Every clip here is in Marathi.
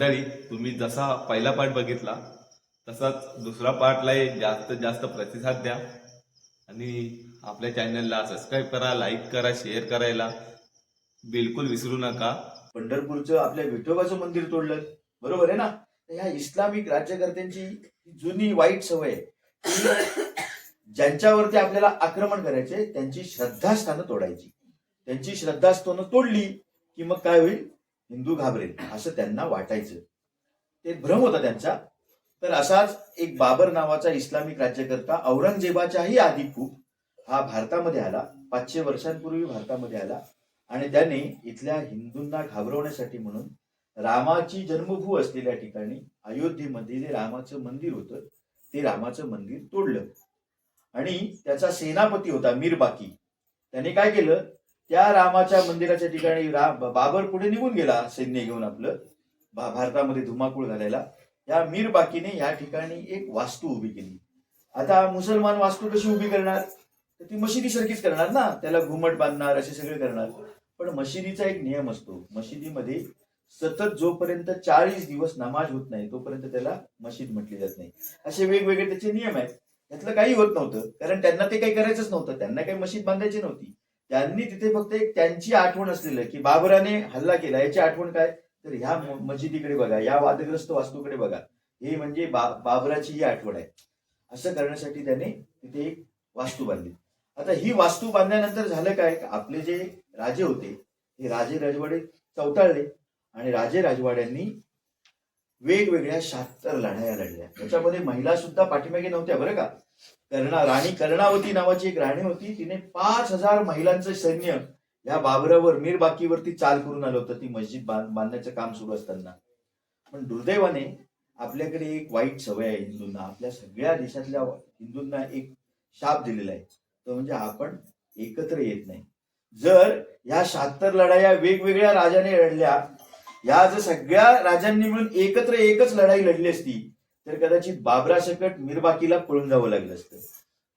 मंडळी तुम्ही जसा पहिला पार्ट बघितला तसाच दुसरा पार्टलाही जास्त जास्त प्रतिसाद द्या. आणि आपल्या चॅनलला सबस्क्राईब करा लाईक करा शेअर करायला बिलकुल विसरू नका. पंढरपूरचं आपल्या विठोबाचं मंदिर तोडलं. बरोबर आहे ना? ह्या इस्लामिक राज्यकर्त्यांची जुनी वाईट सवय आहे ज्यांच्यावरती आपल्याला आक्रमण करायचे त्यांची श्रद्धास्थानं तोडायची. त्यांची श्रद्धास्थानं तोडली की मग काय होईल? हिंदू घाबरेल असं त्यांना वाटायचं. ते भ्रम होता त्यांचा. तर असाच एक बाबर नावाचा इस्लामिक राज्यकर्ता औरंगजेबाच्याही आधी खूप हा भारतामध्ये आला. पाचशे वर्षांपूर्वी भारतामध्ये आला. आणि त्याने इथल्या हिंदूंना घाबरवण्यासाठी म्हणून रामाची जन्मभू असलेल्या ठिकाणी अयोध्येमध्ये जे रामाचं मंदिर होतं ते रामाचं मंदिर तोडलं. आणि त्याचा सेनापती होता मीरबाकी. त्याने काय केलं? त्या रामाच्या मंदिराच्या ठिकाणी राम बाबर पुढे निघून गेला सैन्य घेऊन आपलं भारतामध्ये धुमाकूळ घालायला या मीर बाकीने या ठिकाणी एक वास्तू उभी केली. आता मुसलमान वास्तू कशी उभी करणार? तर ती मशिदीसारखीच करणार ना. त्याला घुमट बांधणार असे सगळे करणार. पण मशिदीचा एक नियम असतो. मशिदीमध्ये सतत जोपर्यंत चाळीस दिवस नमाज होत नाही तोपर्यंत त्याला मशीद म्हटली जात नाही. असे वेगवेगळे त्याचे नियम आहेत. त्यातलं काही होत नव्हतं. कारण त्यांना ते काही करायचंच नव्हतं. त्यांना काही मशीद बांधायची नव्हती. त्यांनी तिथे फक्त एक त्यांची आठवण असलेलं की बाबराने हल्ला केला. याची आठवण काय? तर ह्या मस्जिदीकडे मशिदीकडे बघा या वादग्रस्त वास्तूकडे बघा. हे म्हणजे बा बाबराची ही आठवण आहे. असं करण्यासाठी त्याने तिथे एक वास्तू बांधली. आता ही वास्तू बांधल्यानंतर झालं काय? आपले जे राजे होते हे राजे राजवाडे चौताळले आणि राजे राजवाड्यांनी वेगवेगळ्या शहात्तर लढाया लढल्या. त्याच्यामध्ये महिला सुद्धा पाठीमागे नव्हत्या बरं का? कर्णा राणी कर्णावती नावाची एक राणी होती. तिने पाच हजार महिलांचं सैन्य या बाबरावर मीरबाकीवरती चाल करून आलं होतं. ती मस्जिद बांध- बांधण्याचं काम सुरू असताना. पण दुर्दैवाने आपल्याकडे एक वाईट सवय आहे हिंदूंना. आपल्या सगळ्या देशातल्या हिंदूंना एक शाप दिलेला आहे. तो म्हणजे आपण एकत्र येत नाही. जर या शहात्तर लढाया वेगवेगळ्या राजाने लढल्या या जर सगळ्या राजांनी मिळून एकत्र एकच लढाई लढली असती तर कदाचित बाबरा सकट मिरबाकीला पळून जावं लागलं असतं.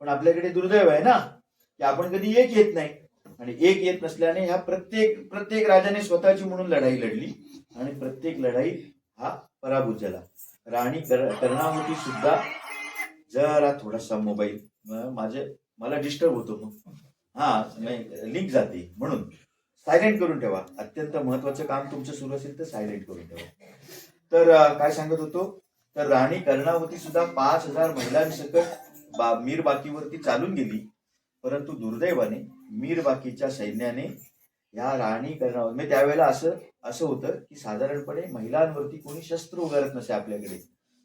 पण आपल्याकडे दुर्दैव आहे ना की आपण कधी एक येत नाही. आणि एक येत नसल्याने ह्या प्रत्येक प्रत्येक राजाने स्वतःची म्हणून लढाई लढली. आणि प्रत्येक लढाई हा पराभूत झाला. राणी कर- कर्णावती सुद्धा जरा थोडासा मोबाईल माझे मला डिस्टर्ब होतो मग. हा लिंक जाते म्हणून. सायलेंट करून ठेवा. अत्यंत महत्वाचं काम तुमचं सुरू असेल तर सायलेंट करून ठेवा. तर काय सांगत होतो? तर राणी कर्णावती सुद्धा पाच हजार महिलांसकट बा मीरबाकीवरती चालून गेली. परंतु दुर्दैवाने मीरबाकीच्या सैन्याने या राणी कर्णावती म्हणजे त्यावेळेला असं असं होतं की साधारणपणे महिलांवरती कोणी शस्त्र उगारत नसे आपल्याकडे.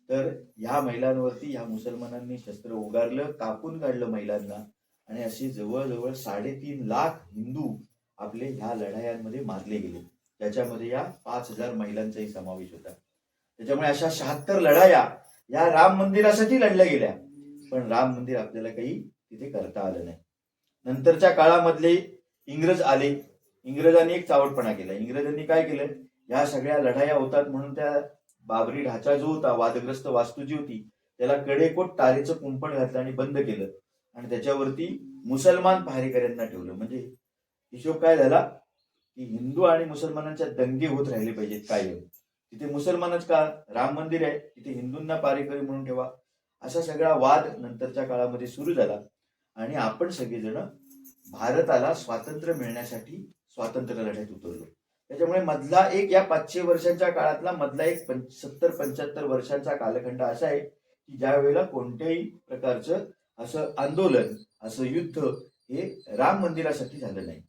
तर ह्या महिलांवरती ह्या मुसलमानांनी शस्त्र उगारलं कापून काढलं महिलांना. आणि असे जवळजवळ साडेतीन लाख हिंदू आपले ह्या लढायांमध्ये मारले गेले. त्याच्यामध्ये या पाच हजार महिलांचाही समावेश होता. त्याच्यामुळे अशा शहात्तर लढाया या राम मंदिरासाठी लढल्या गेल्या. पण राम मंदिर आपल्याला काही तिथे करता आलं नाही. नंतरच्या काळामधले इंग्रज आले. इंग्रजांनी एक चावटपणा केला. इंग्रजांनी काय केलं? ह्या सगळ्या लढाया होतात म्हणून त्या बाबरी ढाचा जो होता वादग्रस्त वास्तू जी होती त्याला कडेकोट तारेचं कुंपण घातलं आणि बंद केलं. आणि त्याच्यावरती मुसलमान पहारेकऱ्यांना ठेवलं. म्हणजे हिशोब काय झाला? की हिंदू आणि मुसलमानांच्या दंगे होत राहिले पाहिजेत कायम. तिथे मुसलमानच का? राम मंदिर आहे. तिथे हिंदूंना पारेकरी म्हणून ठेवा. असा सगळा वाद नंतरच्या काळामध्ये सुरू झाला. आणि आपण सगळेजण भारताला स्वातंत्र्य मिळण्यासाठी स्वातंत्र्य लढ्यात उतरलो. त्याच्यामुळे मधला एक या पाचशे वर्षांच्या काळातला मधला एक पंच सत्तर पंच्याहत्तर वर्षांचा कालखंड असा आहे की ज्या वेळेला कोणत्याही प्रकारचं असं आंदोलन असं युद्ध हे राम मंदिरासाठी झालं नाही.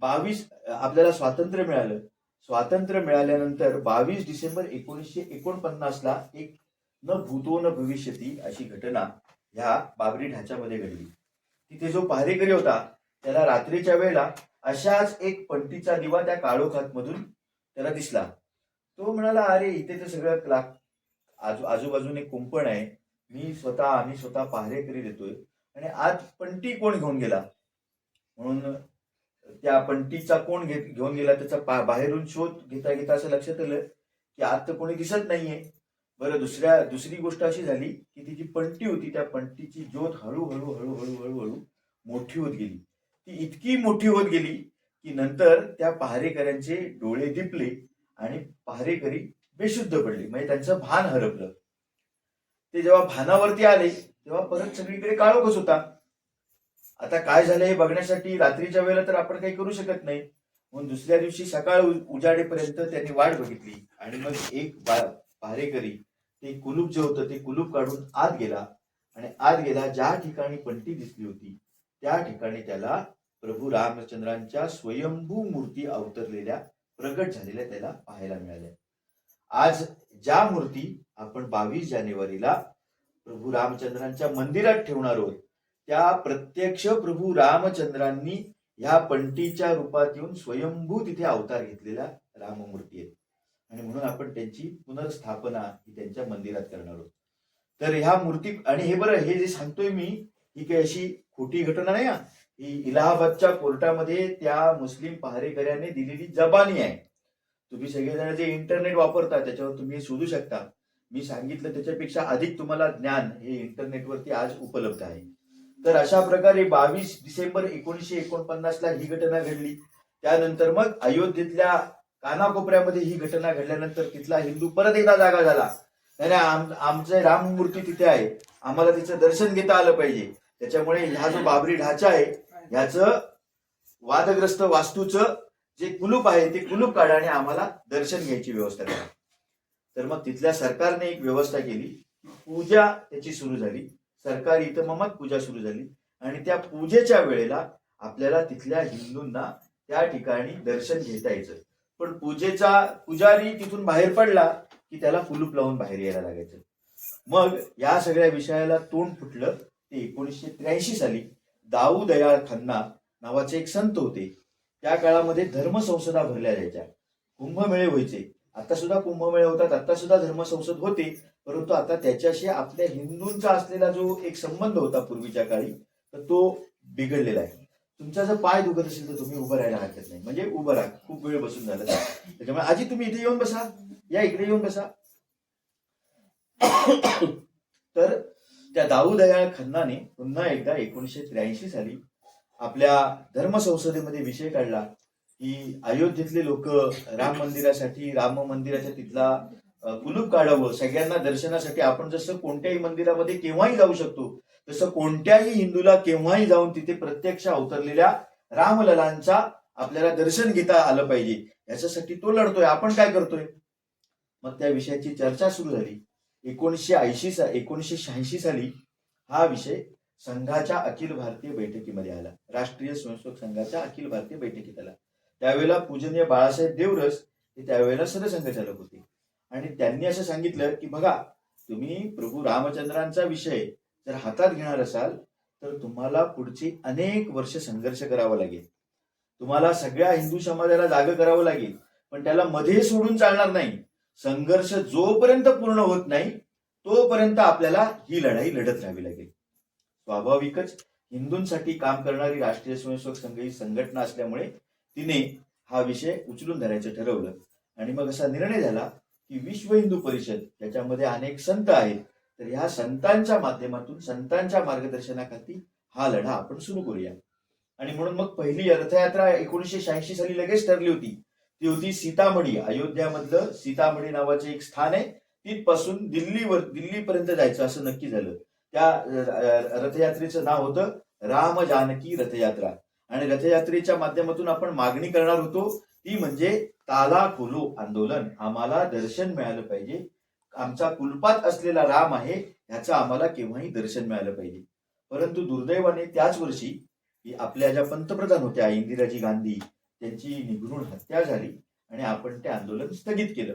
बावीस आपल्याला स्वातंत्र्य मिळालं. स्वातंत्र्य मिळाल्यानंतर बावीस डिसेंबर एकोणीसशे एकोणपन्नासला एक न भूतो न भविष्यती अशी घटना ह्या बाबरी ढाच्यामध्ये घडली. तिथे जो पहारेकरी होता त्याला रात्रीच्या वेळेला अशाच एक पंटीचा दिवा त्या काळोखात मधून त्याला दिसला. तो म्हणाला अरे इथे तर सगळं क्ला आजू आजूबाजूने कुंपण आहे. मी स्वतः आम्ही स्वतः पहारेकरी देतोय. आणि आज पंटी कोण घेऊन गेला? म्हणून त्या पंटीचा कोण घेत घेऊन गेला त्याचा बाहेरून शोध घेता घेता असं लक्षात आलं की आत तर कोणी दिसत नाहीये. बरं दुसऱ्या दुसरी गोष्ट अशी झाली की ती जी पंटी होती त्या पंटीची ज्योत हळूहळू हळूहळू हळूहळू मोठी होत गेली. ती इतकी मोठी होत गेली की नंतर त्या पहारेकऱ्यांचे डोळे दिपले आणि पहारेकरी बेशुद्ध पडले. म्हणजे त्यांचं भान हरपलं. ते जेव्हा भानावरती आले तेव्हा परत सगळीकडे काळोखच होता. आता काय झालं हे बघण्यासाठी रात्रीच्या वेळेला तर आपण काही करू शकत नाही. म्हणून दुसऱ्या दिवशी सकाळ उ- उजाडेपर्यंत त्यांनी वाट बघितली. आणि मग एक बा- ते कुलूप जे होतं ते कुलूप काढून आत गेला. आणि आत गेला ज्या ठिकाणी पंटी दिसली होती त्या ठिकाणी त्याला प्रभू रामचंद्रांच्या स्वयंभू मूर्ती अवतरलेल्या प्रगट झालेल्या त्याला पाहायला मिळाल्या. आज ज्या मूर्ती आपण बावीस जानेवारीला प्रभू रामचंद्रांच्या मंदिरात ठेवणार आहोत त्या प्रत्यक्ष प्रभू रामचंद्रांनी ह्या पंटीच्या रूपात येऊन स्वयंभू तिथे अवतार घेतलेल्या राममूर्ती आहेत. आणि म्हणून आपण त्यांची पुनर्स्थापना ही त्यांच्या मंदिरात करणार आहोत. तर ह्या मूर्ती आणि हे बरं हे जे सांगतोय मी ही काही अशी खोटी घटना नाही ही इलाहाबादच्या कोर्टामध्ये त्या मुस्लिम पहारेकऱ्याने दिलेली जबानी आहे. तुम्ही सगळेजण जे इंटरनेट वापरता त्याच्यावर तुम्ही हे शोधू शकता. मी सांगितलं त्याच्यापेक्षा अधिक तुम्हाला ज्ञान हे इंटरनेटवरती आज उपलब्ध आहे. तर अशा प्रकारे बावीस डिसेंबर एकोणीशे एकोणपन्नास ला ही घटना घडली. त्यानंतर मग अयोध्येतल्या कानाकोपऱ्यामध्ये ही घटना घडल्यानंतर तिथला हिंदू परत एकदा जागा झाला. नाही आम- आमचं राममूर्ती तिथे आहे. आम्हाला तिचं दर्शन घेता आलं पाहिजे. त्याच्यामुळे ह्या जो बाबरी ढाचा आहे ह्याचं वादग्रस्त वास्तूचं जे कुलूप आहे ते कुलूप काढा आणि आम्हाला दर्शन घ्यायची व्यवस्था करा तर मग तिथल्या सरकारने एक व्यवस्था केली. पूजा त्याची सुरू झाली. सरकारी इथं ममत पूजा सुरू झाली. आणि त्या पूजेच्या वेळेला आपल्याला तिथल्या हिंदूंना त्या ठिकाणी दर्शन घेता यायचं. पण पूजेचा पुजारी तिथून बाहेर पडला की त्याला कुलूप लावून बाहेर यायला लागायचं. मग या सगळ्या विषयाला तोंड फुटलं. ते एकोणीसशे त्र्याऐंशी साली दाऊ दयाळ खन्ना नावाचे एक संत होते. त्या काळामध्ये धर्मसंसदा भरल्या जायच्या. कुंभमेळे व्हायचे. आता सुद्धा कुंभमेळे होतात. आता सुद्धा धर्मसंसद होते. परंतु आता त्याच्याशी आपल्या हिंदूंचा असलेला जो एक संबंध होता पूर्वीच्या काळी तर तो बिघडलेला आहे. तुमचा जर पाय दुखत असेल तर तुम्ही उभं राहायला हरकत नाही. म्हणजे उभं राहा. खूप वेळ बसून झालं. त्याच्यामुळे आजी तुम्ही इथे येऊन बसा. या इकडे येऊन बसा. तर त्या दाऊ दयाळ खन्नाने पुन्हा एकदा एकोणीसशे त्र्याऐंशी साली आपल्या धर्मसंसदेमध्ये विषय काढला की अयोध्येतले लोक राम मंदिरासाठी राम मंदिराच्या तिथला कुलूप काढावं. सगळ्यांना दर्शनासाठी आपण जसं कोणत्याही मंदिरामध्ये केव्हाही जाऊ शकतो तसं कोणत्याही हिंदूला केव्हाही जाऊन तिथे प्रत्यक्ष अवतरलेल्या रामललांचा आपल्याला दर्शन घेता आलं पाहिजे. याच्यासाठी तो लढतोय. आपण काय करतोय? मग त्या विषयाची चर्चा सुरू झाली. एकोणीसशे ऐंशी सा एकोणीसशे शहाऐंशी साली हा विषय संघाच्या अखिल भारतीय बैठकीमध्ये आला. राष्ट्रीय स्वयंसेवक संघाच्या अखिल भारतीय बैठकीत आला. त्यावेळेला पूजनीय बाळासाहेब देवरस हे त्यावेळेला सरसंघचालक होते. आणि त्यांनी असं सांगितलं की बघा तुम्ही प्रभू रामचंद्रांचा विषय जर हातात घेणार असाल तर तुम्हाला पुढची अनेक वर्ष संघर्ष करावा लागेल. तुम्हाला सगळ्या हिंदू समाजाला जाग करावं लागेल पण त्याला मध्ये सोडून चालणार नाही. संघर्ष जोपर्यंत पूर्ण होत नाही तोपर्यंत आपल्याला ही लढाई लढत राहावी लागेल. स्वाभाविकच हिंदूंसाठी काम करणारी राष्ट्रीय स्वयंसेवक संघ ही संघटना असल्यामुळे तिने हा विषय उचलून धरायचं ठरवलं. आणि मग असा निर्णय झाला की विश्व हिंदू परिषद याच्यामध्ये अनेक संत आहेत. तर ह्या संतांच्या माध्यमातून संतांच्या मार्गदर्शनाखाली हा लढा आपण सुरू करूया. आणि म्हणून मग पहिली रथयात्रा एकोणीसशे शहाऐंशी साली लगेच ठरली होती. ती होती सीतामढी. अयोध्यामधलं सीतामढी नावाचे एक स्थान आहे. तिथपासून दिल्लीवर दिल्लीपर्यंत जायचं असं नक्की झालं. त्या रथयात्रेचं नाव होतं राम जानकी रथयात्रा. आणि रथयात्रेच्या माध्यमातून आपण मागणी करणार होतो ती म्हणजे ताला खोलो आंदोलन. आम्हाला दर्शन मिळालं पाहिजे. आमचा कुलपात असलेला राम आहे ह्याचं आम्हाला केव्हाही दर्शन मिळालं पाहिजे. परंतु दुर्दैवाने त्याच वर्षी आपल्या ज्या पंतप्रधान होत्या इंदिराजी गांधी त्यांची निघून हत्या झाली आणि आपण ते आंदोलन स्थगित केलं.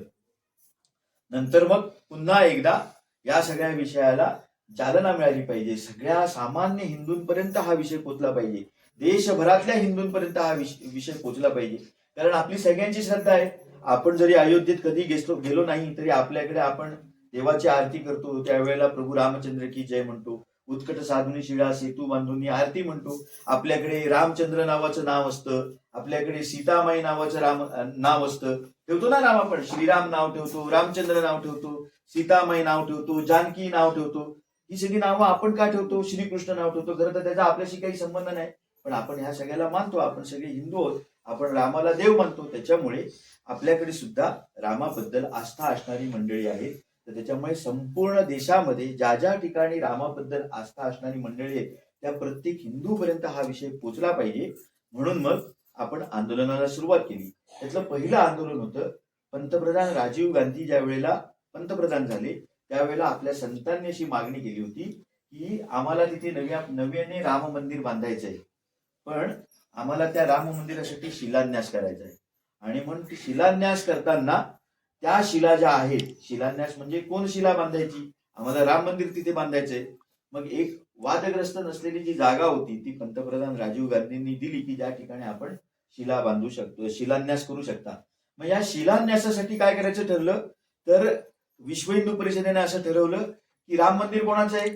नंतर मग पुन्हा एकदा या सगळ्या विषयाला चालना मिळाली पाहिजे. सगळ्या सामान्य हिंदूंपर्यंत हा विषय पोचला पाहिजे. देशभरातल्या हिंदूंपर्यंत हा विषय पोचला पाहिजे. कारण आपली सगळ्यांची श्रद्धा आहे. आपण जरी अयोध्येत कधी गेलो गेलो नाही तरी आपल्याकडे आपण देवाची आरती करतो. त्यावेळेला प्रभू रामचंद्र की जय म्हणतो. उत्कट साधुनी शिळा सेतू बांधून आरती म्हणतो. आपल्याकडे रामचंद्र नावाचं नाव असतं. आपल्याकडे सीतामाई नावाचं राम नाव असतं. ठेवतो ना राम आपण? श्रीराम नाव ठेवतो रामचंद्र नाव ठेवतो सीतामाई नाव ठेवतो जानकी नाव ठेवतो. ही सगळी नावं आपण का ठेवतो? श्रीकृष्ण नाव ठेवतो. खरं तर त्याचा आपल्याशी काही संबंध नाही. पण आपण ह्या सगळ्याला मानतो. आपण सगळे हिंदू आहोत. आपण रामाला देव मानतो त्याच्यामुळे आपल्याकडे सुद्धा रामाबद्दल आस्था असणारी मंडळी आहेत. तर त्याच्यामुळे संपूर्ण देशामध्ये ज्या ज्या ठिकाणी रामाबद्दल आस्था असणारी मंडळी आहेत त्या प्रत्येक हिंदूपर्यंत हा विषय पोचला पाहिजे. म्हणून मग आपण आंदोलनाला सुरुवात केली. त्यातलं पहिलं आंदोलन होतं पंतप्रधान राजीव गांधी ज्या वेळेला पंतप्रधान झाले त्यावेळेला आपल्या संतांनी अशी मागणी केली होती की आम्हाला तिथे नव्या नव्याने राम मंदिर बांधायचं आहे पण आम्हाला त्या राम मंदिरासाठी शिलान्यास करायचा आहे. आणि म्हणून ती शिलान्यास करताना त्या शिला ज्या आहेत शिलान्यास म्हणजे कोण शिला बांधायची? आम्हाला राम मंदिर तिथे बांधायचंय. मग एक वादग्रस्त नसलेली जी जागा होती ती पंतप्रधान राजीव गांधींनी दिली की ज्या ठिकाणी आपण शिला बांधू शकतो शिलान्यास करू शकता. मग या शिलान्यासासाठी काय करायचं ठरलं? तर विश्व हिंदू परिषदेने असं ठरवलं की राम मंदिर कोणाचं आहे?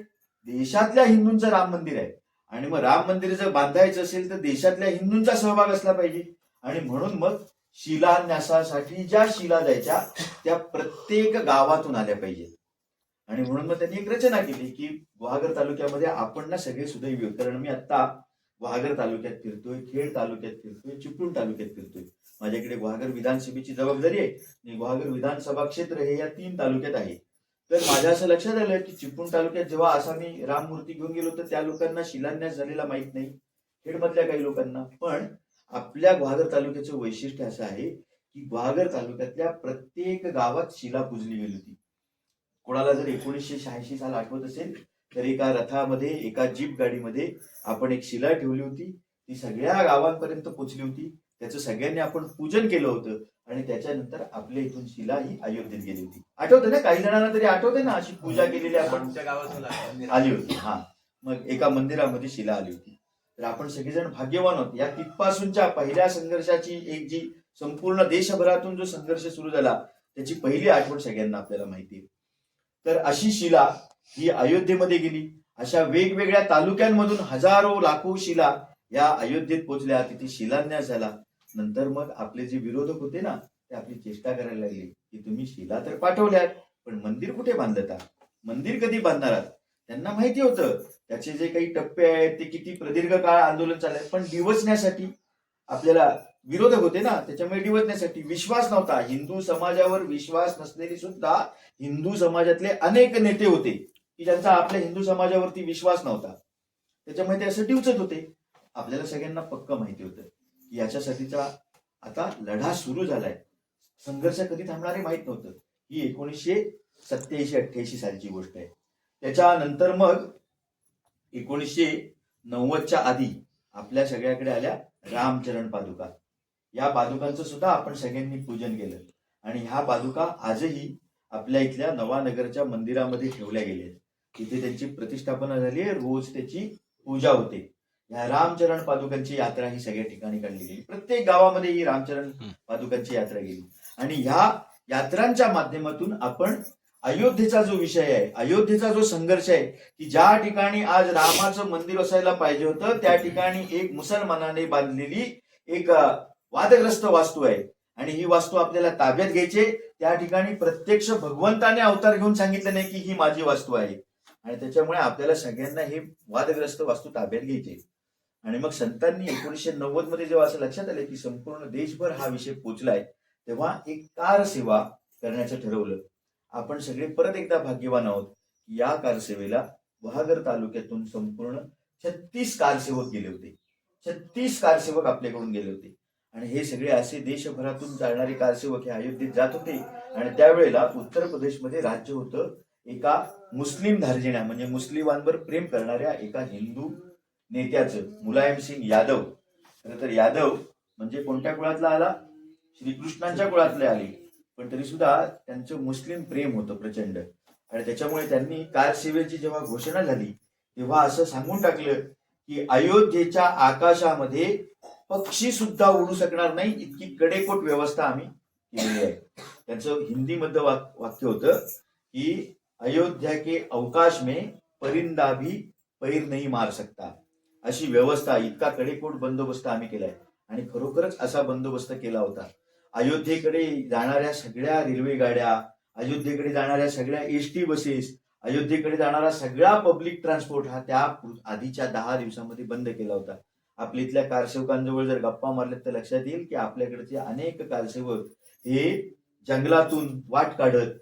देशातल्या हिंदूंचं राम मंदिर आहे. आणि मग राम मंदिर जर बांधायचं असेल तर देशातल्या हिंदूंचा सहभाग असला पाहिजे. आणि म्हणून मग शिलान्यासासाठी ज्या शिला द्यायच्या त्या प्रत्येक गावातून आल्या पाहिजेत आणि म्हणून मग त्यांनी एक रचना केली की गुहागर तालुक्यामध्ये आपण ना सगळे सुदैवी कारण मी आता गुहागर तालुक्यात फिरतोय खेड तालुक्यात फिरतोय चिपळूण तालुक्यात फिरतोय. माझ्याकडे गुहागर विधानसभेची जबाबदारी आहे. आणि गुहागर विधानसभा क्षेत्र हे या तीन तालुक्यात आहे. तर माझ्या असं लक्षात आलं की चिपळूण तालुक्यात जेव्हा असा मी राममूर्ती घेऊन गेलो तर त्या लोकांना शिलान्यास झालेला माहीत नाही खेडमधल्या काही लोकांना. पण आपल्या गुहागर तालुक्याचं वैशिष्ट्य असं आहे की गुहागर तालुक्यातल्या प्रत्येक गावात शिला पूजली गेली होती. कोणाला जर एकोणीसशे शहाऐंशी साल आठवत असेल तर एका रथामध्ये एका जीप गाडीमध्ये आपण एक शिला ठेवली होती. ती सगळ्या गावांपर्यंत पोचली होती. त्याचं सगळ्यांनी आपण पूजन केलं होतं. आणि त्याच्यानंतर आपल्या इथून शिला ही अयोध्येत गेली होती. आठवते ना काही जणांना तरी आठवते ना अशी पूजा केलेली आपण. आमच्या आलं. आली होती हा. मग एका मंदिरामध्ये शिला आली होती. तर आपण सगळेजण भाग्यवान होतो. या तिथपासूनच्या पहिल्या संघर्षाची एक जी संपूर्ण देशभरातून जो संघर्ष सुरू झाला त्याची पहिली आठवण सगळ्यांना आपल्याला माहिती आहे. तर अशी शिला ही अयोध्येमध्ये गेली. अशा वेगवेगळ्या तालुक्यांमधून हजारो लाखो शिला या अयोध्येत पोहोचल्या. तिथे शिलान्यास झाला. नंतर मग आपले जे विरोधक होते ना ते आपली चेष्टा करायला लागले की तुम्ही शिला तर पाठवल्यात पण मंदिर कुठे बांधता मंदिर कधी बांधणार आहात? त्यांना माहिती होतं. त्याचे जे काही टप्पे आहेत ते किती प्रदीर्घ काळ आंदोलन चाललंय पण डिवचण्यासाठी आपल्याला विरोधक होते ना त्याच्यामुळे डिवचण्यासाठी विश्वास नव्हता. हिंदू समाजावर विश्वास नसलेली सुद्धा हिंदू समाजातले अनेक नेते होते की ज्यांचा आपल्या हिंदू समाजावरती विश्वास नव्हता. त्याच्यामुळे ते असं डिवचत होते. आपल्याला सगळ्यांना पक्क माहिती होतं. याच्यासाठीचा आता लढा सुरू झालाय. संघर्ष कधी थांबणार हे माहीत नव्हतं. ही एकोणीसशे सत्याऐंशी अठ्ठ्याऐंशी सालची गोष्ट आहे. त्याच्यानंतर मग एकोणीसशे नव्वदच्या आधी आपल्या सगळ्याकडे आल्या रामचरण पादुका. या पादुकांचं सुद्धा आपण सगळ्यांनी पूजन केलं. आणि ह्या पादुका आजही आपल्या इथल्या नवानगरच्या मंदिरामध्ये ठेवल्या गेल्या तिथे त्यांची प्रतिष्ठापना झाली आहे. रोज त्याची पूजा होते. ह्या रामचरण पादुकांची यात्रा ही सगळ्या ठिकाणी काढली गेली प्रत्येक गावामध्ये ही रामचरण पादुकांची यात्रा गेली. आणि ह्या यात्रांच्या माध्यमातून आपण अयोध्येचा जो विषय आहे अयोध्येचा जो संघर्ष आहे की ज्या ठिकाणी आज रामाचं मंदिर असायला पाहिजे होतं त्या ठिकाणी एक मुसलमानाने बांधलेली एक वादग्रस्त वास्तू आहे. आणि ही वास्तू आपल्याला ताब्यात घ्यायची. त्या ठिकाणी प्रत्यक्ष भगवंताने अवतार घेऊन सांगितलं नाही की ही माझी वास्तू आहे. आणि त्याच्यामुळे आपल्याला सगळ्यांना हे वादग्रस्त वास्तू ताब्यात घ्यायची. आणि मग संतांनी एकोणीसशे नव्वदमध्ये जेव्हा असं लक्षात आलं की संपूर्ण देशभर हा विषय पोचलाय तेव्हा एक कार सेवा करण्याचं ठरवलं. आपण सगळे परत एकदा भाग्यवान आहोत की या कारसेवेला वहागर तालुक्यातून संपूर्ण छत्तीस कारसेवक गेले होते. छत्तीस कारसेवक आपल्याकडून गेले होते. आणि हे सगळे असे देशभरातून चालणारे कारसेवक हे अयोध्येत जात होते. आणि त्यावेळेला उत्तर प्रदेशमध्ये राज्य होतं एका मुस्लिम धार्जिण्या म्हणजे मुस्लिमांवर प्रेम करणाऱ्या एका हिंदू नेत्याचं मुलायम सिंग यादव. खरं तर यादव म्हणजे कोणत्या कुळातला आला? श्रीकृष्णांच्या कुळातले आले. पण तरी सुद्धा त्यांचं मुस्लिम प्रेम होतं प्रचंड. आणि त्याच्यामुळे त्यांनी कारसेवेची जेव्हा घोषणा झाली तेव्हा असं सांगून टाकलं की अयोध्येच्या आकाशामध्ये पक्षी सुद्धा उडू शकणार नाही इतकी कडेकोट व्यवस्था आम्ही केलेली आहे. त्यांचं हिंदीमध्ये वाक- वाक्य होतं की अयोध्या के अवकाश में परिंदा भी पैर नाही मार सकता. अशी व्यवस्था इतका कडेकोट बंदोबस्त आम्ही केलाय. आणि खरोखरच असा बंदोबस्त केला होता. अयोध्येकडे जाणाऱ्या सगळ्या रेल्वे गाड्या अयोध्येकडे जाणाऱ्या सगळ्या एस टी बसेस अयोध्येकडे जाणारा सगळा पब्लिक ट्रान्सपोर्ट हा त्या आधीच्या दहा दिवसामध्ये बंद केला होता. आपल्या इथल्या कारसेवकांजवळ जर गप्पा मारल्यात तर लक्षात येईल की आपल्याकडचे अनेक कारसेवक हे जंगलातून वाट काढत